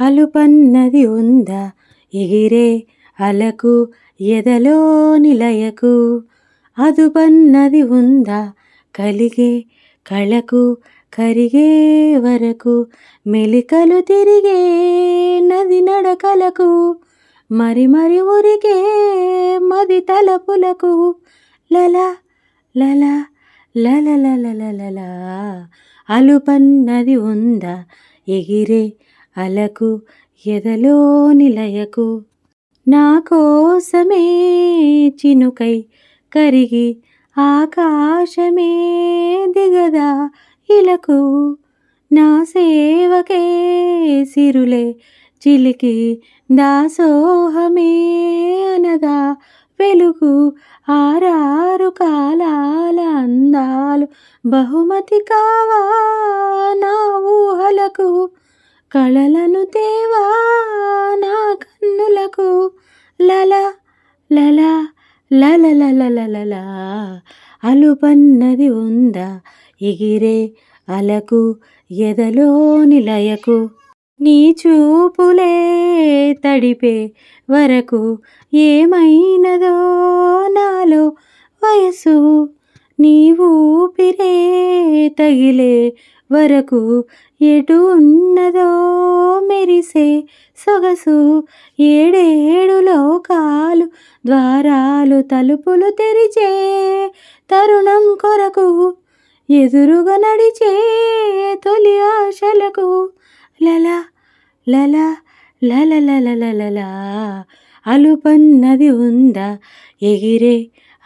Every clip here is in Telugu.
అలుపన్నది ఉందా? ఎగిరే అలకు ఎదలో నిలయకు. అదుపన్నది ఉందా? కలిగే కళకు కరిగే వరకు. మెలికలు తిరిగే నది నడకలకు. మరి మరి ఉరిగే మది తలపులకు. లల లల లల లల అలుపన్నది ఉందా? ఎగిరే అలకు ఎదలో నిలయకు నా కోసమే చినుకై కరిగి ఆకాశమే దిగదా ఇలకు. నా సేవకే సిరులే చిలికి దాసోహమే అనదా వెలుగు. ఆరారు కాలాల అందాలు బహుమతి కావా నా ఊహలకు. కళలను తేవా నా కన్నులకు. లల లల లల లల లల అలుపన్నది ఉందా? ఎగిరే అలకు ఎదలో నిలయకు. నీ చూపులే తడిపే వరకు ఏమైనదో నాలో వయసు నీ ఊపిరే తగిలే వరకు ఎటు ఉన్నదో మెరిసే సొగసు. ఏడేడు లోకాలు ద్వారాలు తలుపులు తెరిచే తరుణం కొరకు ఎదురుగా నడిచే తొలి ఆశలకు. లలా లలా లల లల లల అలుపన్నది ఉందా? ఎగిరే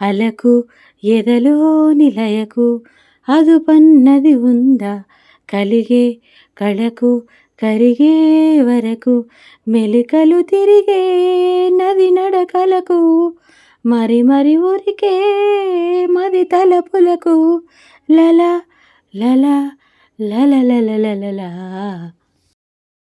అలకు ఎదలో నిలయకు. అదుపన్నది ఉందా కలిగే కళకు కరిగే వరకు మెలికలు తిరిగే నది నడకలకు మరి మరి ఊరికే మది తలపులకు లల లల లల లల లల